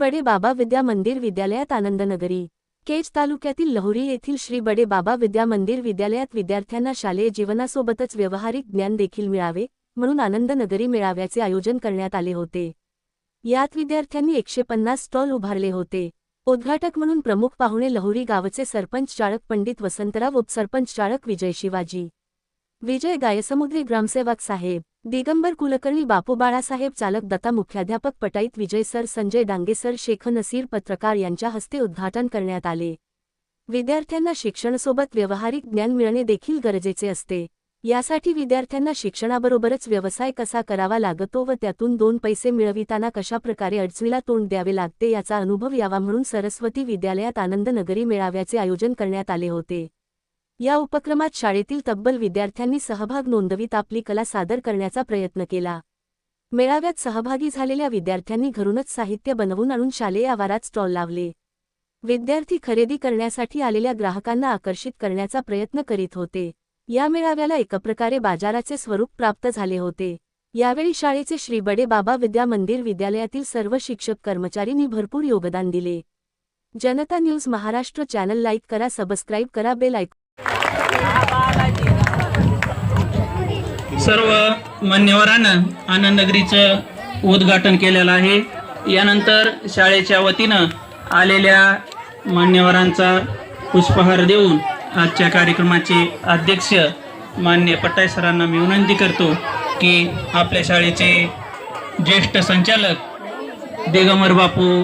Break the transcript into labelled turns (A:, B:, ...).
A: बडे बाबा विद्या मंदिर विद्यालयात आनंदनगरी केज तालुक्यातील लहुरी येथील श्री बडे बाबा विद्या मंदिर विद्यालयात विद्यार्थ्यांना शालेय जीवनासोबतच व्यावहारिक ज्ञान देखील मिळावे म्हणून आनंदनगरी मेळाव्याचे आयोजन करण्यात आले होते. यात विद्यार्थ्यांनी एकशे पन्नास स्टॉल उभारले होते. उद्घाटक म्हणून प्रमुख पाहुणे लहुरी गावचे सरपंच चाळक पंडित वसंतराव उपसरपंच चाळक विजय शिवाजी विजय गायसमुद्री ग्रामसेवक साहेब दिगंबर कुलकर्णी बापू बाळासाहेब चालक दत्ता मुख्याध्यापक पटाईत विजय सर संजय डांगे सर शेख नसीर पत्रकार यांच्या हस्ते उद्घाटन करण्यात आले. विद्यार्थ्यांना शिक्षणासोबत व्यावहारिक ज्ञान मिळणे देखील गरजेचे असते. यासाठी विद्यार्थ्यांना शिक्षणाबरोबरच व्यवसाय कसा करावा लागतो व त्यातून दोन पैसे मिळविताना कशाप्रकारे अडचणीला तोंड द्यावे लागते याचा अनुभव यावा म्हणून सरस्वती विद्यालयात आनंदनगरी मेळाव्याचे आयोजन करण्यात आले होते. या उपक्रमात शाळेतील तब्बल विद्यार्थ्यांनी सहभाग नोंदवीत आपली कला सादर करण्याचा प्रयत्न केला. मेळाव्यात सहभागी झालेल्या विद्यार्थ्यांनी घरूनच साहित्य बनवून आणून शालेय आवारात स्टॉल लावले. विद्यार्थी खरेदी करण्यासाठी आलेल्या ग्राहकांना आकर्षित करण्याचा प्रयत्न करीत होते. या मेळाव्याला एकप्रकारे बाजाराचे स्वरूप प्राप्त झाले होते. यावेळी शाळेचे श्री बडे बाबा विद्या मंदिर विद्यालयातील सर्व शिक्षक कर्मचारींनी भरपूर योगदान दिले. Janata news Maharashtra channel like करा सबस्क्राईब करा बेल ऐक
B: सर्व मान्यवरानं आनंदनगरीचं उद्घाटन केलेलं आहे. यानंतर शाळेच्या वतीनं आलेल्या मान्यवरांचा पुष्पहार देऊन आजच्या कार्यक्रमाचे अध्यक्ष मान्य पट्टाय सरांना मी विनंती करतो की आपल्या शाळेचे ज्येष्ठ संचालक दिगंबर बापू